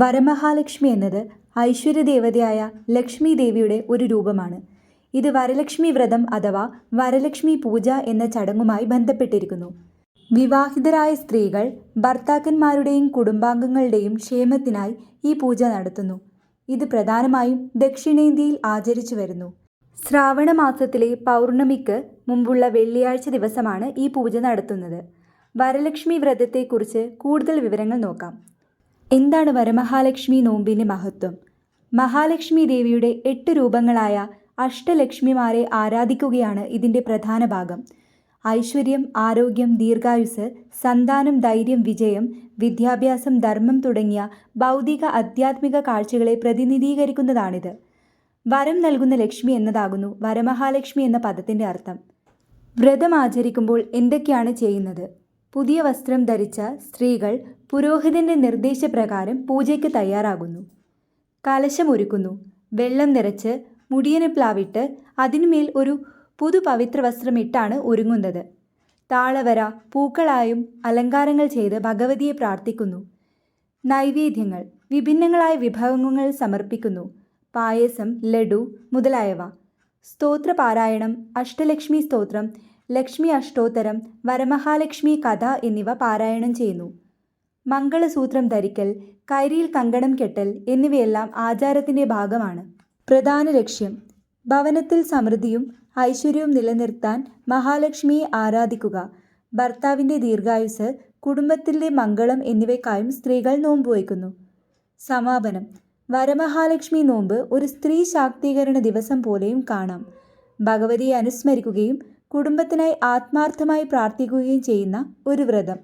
വരമഹാലക്ഷ്മി എന്നത് ഐശ്വര്യദേവതയായ ലക്ഷ്മി ദേവിയുടെ ഒരു രൂപമാണ്. ഇത് വരലക്ഷ്മി വ്രതം അഥവാ വരലക്ഷ്മി പൂജ എന്ന ചടങ്ങുമായി ബന്ധപ്പെട്ടിരിക്കുന്നു. വിവാഹിതരായ സ്ത്രീകൾ ഭർത്താക്കന്മാരുടെയും കുടുംബാംഗങ്ങളുടെയും ക്ഷേമത്തിനായി ഈ പൂജ നടത്തുന്നു. ഇത് പ്രധാനമായും ദക്ഷിണേന്ത്യയിൽ ആചരിച്ചു വരുന്നു. ശ്രാവണ മാസത്തിലെ പൗർണമിക്ക് മുമ്പുള്ള വെള്ളിയാഴ്ച ദിവസമാണ് ഈ പൂജ നടത്തുന്നത്. വരലക്ഷ്മി വ്രതത്തെക്കുറിച്ച് കൂടുതൽ വിവരങ്ങൾ നോക്കാം. എന്താണ് വരമഹാലക്ഷ്മി നോമ്പിന്റെ മഹത്വം? മഹാലക്ഷ്മി ദേവിയുടെ എട്ട് രൂപങ്ങളായ അഷ്ടലക്ഷ്മിമാരെ ആരാധിക്കുകയാണ് ഇതിന്റെ പ്രധാന ഭാഗം. ഐശ്വര്യം ആരോഗ്യം ദീർഘായുസ് സന്താനം ധൈര്യം വിജയം വിദ്യാഭ്യാസം ധർമ്മം തുടങ്ങിയ ഭൗതിക ആധ്യാത്മിക കാഴ്ചകളെ പ്രതിനിധീകരിക്കുന്നതാണിത്. വരം നൽകുന്ന ലക്ഷ്മി എന്നതാകുന്നു വരമഹാലക്ഷ്മി എന്ന പദത്തിന്റെ അർത്ഥം. വ്രതം ആചരിക്കുമ്പോൾ എന്തൊക്കെയാണ് ചെയ്യുന്നത്? പുതിയ വസ്ത്രം ധരിച്ച സ്ത്രീകൾ പുരോഹിതന്റെ നിർദ്ദേശപ്രകാരം പൂജയ്ക്ക് തയ്യാറാകുന്നു. കലശമൊരുക്കുന്നു വെള്ളം നിറച്ച് മുടിയന് പ്ലാവിട്ട് അതിനുമേൽ ഒരു പുതു പവിത്ര വസ്ത്രമിട്ടാണ് ഒരുങ്ങുന്നത്. താളവര പൂക്കളായും അലങ്കാരങ്ങൾ ചെയ്ത് ഭഗവതിയെ പ്രാർത്ഥിക്കുന്നു. നൈവേദ്യങ്ങൾ വിഭിന്നങ്ങളായ വിഭവങ്ങൾ സമർപ്പിക്കുന്നു. പായസം ലഡു മുതലായവ. സ്തോത്രപാരായണം അഷ്ടലക്ഷ്മി സ്തോത്രം ലക്ഷ്മി അഷ്ടോത്തരം വരമഹാലക്ഷ്മി കഥ എന്നിവ പാരായണം ചെയ്യുന്നു. മംഗളസൂത്രം ധരിക്കൽ കൈരിയിൽ കങ്കണം കെട്ടൽ എന്നിവയെല്ലാം ആചാരത്തിന്റെ ഭാഗമാണ്. പ്രധാന ലക്ഷ്യം ഭവനത്തിൽ സമൃദ്ധിയും ഐശ്വര്യവും നിലനിർത്താൻ മഹാലക്ഷ്മിയെ ആരാധിക്കുക. ഭർത്താവിന്റെ ദീർഘായുസ് കുടുംബത്തിന്റെ മംഗളം എന്നിവയ്ക്കായും സ്ത്രീകൾ നോമ്പ് വയ്ക്കുന്നു. സമാപനം വരമഹാലക്ഷ്മി നോമ്പ് ഒരു സ്ത്രീ ശാക്തീകരണ ദിവസം പോലെയും കാണാം. ഭഗവതിയെ അനുസ്മരിക്കുകയും കുടുംബത്തിനായി ആത്മാർത്ഥമായി പ്രാർത്ഥിക്കുകയും ചെയ്യുന്ന ഒരു വ്രതം.